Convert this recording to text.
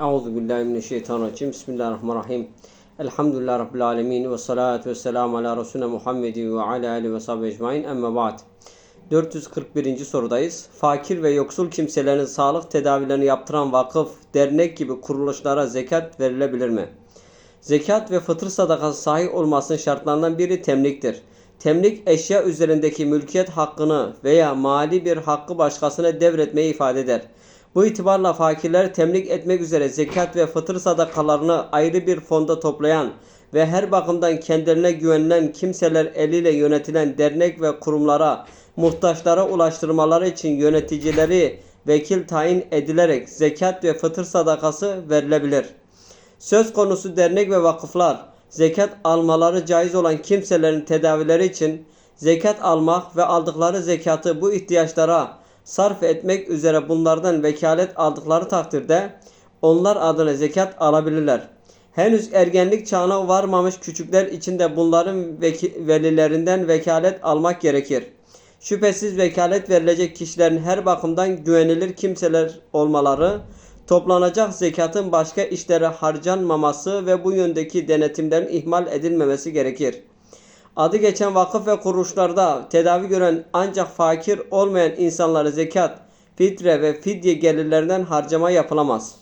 Euzu billahi mineşşeytanirracim. Bismillahirrahmanirrahim. Elhamdülillahi rabbil alamin ve salatu vesselamü ala resulina Muhammedin ve ala alihi ve sahbihi ecmaîn. Amma ba'd. 441. sorudayız. Fakir ve yoksul kimselerin sağlık tedavilerini yaptıran vakıf, dernek gibi kuruluşlara zekat verilebilir mi? Zekat ve fıtır sadakası sahih olmasının şartlarından biri temliktir. Temlik eşya üzerindeki mülkiyet hakkını veya mali bir hakkı başkasına devretmeyi ifade eder. Bu itibarla fakirler temlik etmek üzere zekat ve fıtır sadakalarını ayrı bir fonda toplayan ve her bakımdan kendilerine güvenilen kimseler eliyle yönetilen dernek ve kurumlara muhtaçlara ulaştırmaları için yöneticileri vekil tayin edilerek zekat ve fıtır sadakası verilebilir. Söz konusu dernek ve vakıflar zekat almaları caiz olan kimselerin tedavileri için zekat almak ve aldıkları zekatı bu ihtiyaçlara sarf etmek üzere bunlardan vekalet aldıkları takdirde onlar adına zekat alabilirler. Henüz ergenlik çağına varmamış küçükler için de bunların veki- velilerinden vekalet almak gerekir. Şüphesiz vekalet verilecek kişilerin her bakımdan güvenilir kimseler olmaları, toplanacak zekatın başka işlere harcanmaması ve bu yöndeki denetimlerin ihmal edilmemesi gerekir. Adı geçen vakıf ve kuruluşlarda tedavi gören ancak fakir olmayan insanlara zekat, fitre ve fidye gelirlerinden harcama yapılamaz.